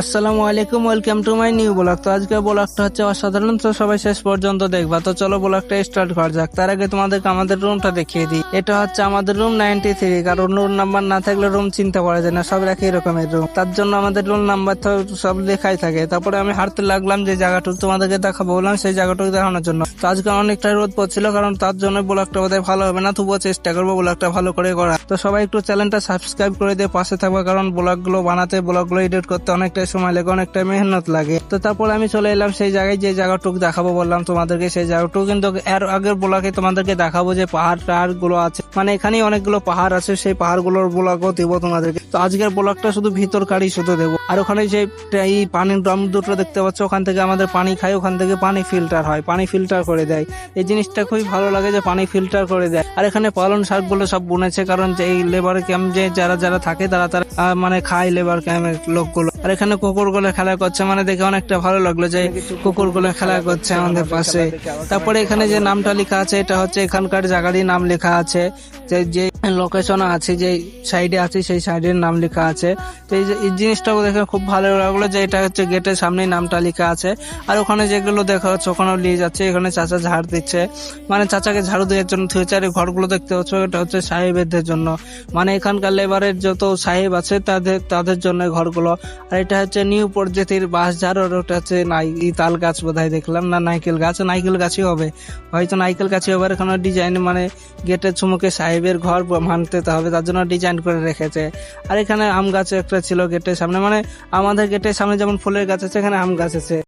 আসসালামু আলাইকুম welcome to my new blog তো আজকে ব্লগটা হচ্ছে অসাধারণ। তো সবাই শেষ পর্যন্ত দেখবা। তো চলো ব্লগটা স্টার্ট করা যাক। তার আগে তোমাদেরকে আমাদের রুমটা দেখিয়ে দিই। এটা হচ্ছে আমাদের রুম নাইনটি থ্রি কারণ রুম নাম্বার না থাকলে রুম চিন্তা করা যায় না। সব একই রকমের রুম তার জন্য আমাদের রুম নাম্বার তো সব লেখাই থাকে। তারপরে আমি হাঁটতে লাগলাম যে জায়গাটুকু তোমাদেরকে দেখাবো বললাম, সেই জায়গাটুকু দেখানোর জন্য। তো আজকে অনেকটা রোদ পড়ছিল কারণ তার জন্য ব্লগটা বোধহয় ভালো হবে না। তবুও চেষ্টা করব ব্লগটা ভালো করে করা তো সবাই একটু চ্যানেলটা সাবস্ক্রাইব করে দিয়ে পাশে থাকবে, কারণ ব্লগগুলো বানাতে ব্লগগুলো এডিট করতে অনেকটা সময় লাগে অনেকটা মেহনত লাগে। তো তারপর আমি চলে এলাম সেই জায়গায়, যে জায়গাটুকু দেখাবো বললাম তোমাদেরকে, সেই জায়গাটুকু কিন্তু এর আগের ব্লগে তোমাদেরকে দেখাবো যে পাহাড় টাহাড়গুলো আছে। মানে এখানেই অনেকগুলো পাহাড় আছে, সেই পাহাড়গুলোর ব্লগও দেবো তোমাদেরকে। তো আজকের ব্লগটা শুধু ভিতরকারই শুধু দেবো। আর ওখানে যে এই পানির ড্রাম দুটো দেখতে পাচ্ছ, ওখান থেকে আমাদের পানি খাই ওখান থেকে পানি ফিল্টার হয়, পানি ফিল্টার করে দেয়। এই জিনিসটা খুবই ভালো লাগে যে পানি ফিল্টার করে দেয়। আর এখানে পালন শাকগুলো সব বুনেছে, কারণ যে এই লেবার ক্যাম্প যে যারা যারা থাকে, তারা তারা মানে খায় লেবার ক্যাম্পের লোকগুলো। আর এখানে কুকুরগুলো খেলা করছে মানে দেখে অনেকটা ভালো লাগল যে কুকুরগুলো খেলা করছে আমাদের পাশে। তারপরে এখানে যে নামটা লেখা আছে, এটা হচ্ছে এখানকার জায়গারই নাম লেখা আছে, যে যে লোকেশন আছে যে সাইডে আছে, সেই সাইডের নাম লেখা আছে। তো এই জিনিসটা দেখে খুব ভালো লাগল যে এটা হচ্ছে গেটের সামনে নামটা লেখা আছে। আর ওখানে যেগুলো দেখা যাচ্ছে, ওখানেও নিয়ে যাচ্ছে, এখানে চাচা ঝাড় দিচ্ছে। মানে চাচাকে ঝাড়ু দেওয়ার জন্য ফিউচারে ঘরগুলো দেখতে পাচ্ছ, এটা হচ্ছে সাহেবদের জন্য। মানে এখানকার লেবারের যত সাহেব আছে, তাদের তাদের জন্য ঘরগুলো। আর এটা হচ্ছে নিউ প্রজাতির বাঁশ ঝাড়, আর ওটা হচ্ছে নাই তাল গাছ বোধহয় দেখলাম। না, নাইকেল গাছ, নাইকেল গাছই হবে। হয়তো নাইকেল গাছই হবে এখানে ডিজাইন মানে গেটের চুমুকে সাহেবের ঘর মানতে হবে, তার জন্য ডিজাইন করে রেখেছে। আর এখানে আম গাছ একটা ছিল গেটের সামনে মানে আমাদের গেটের সামনে যেমন ফুলের গাছ আছে, এখানে আম গাছ আছে।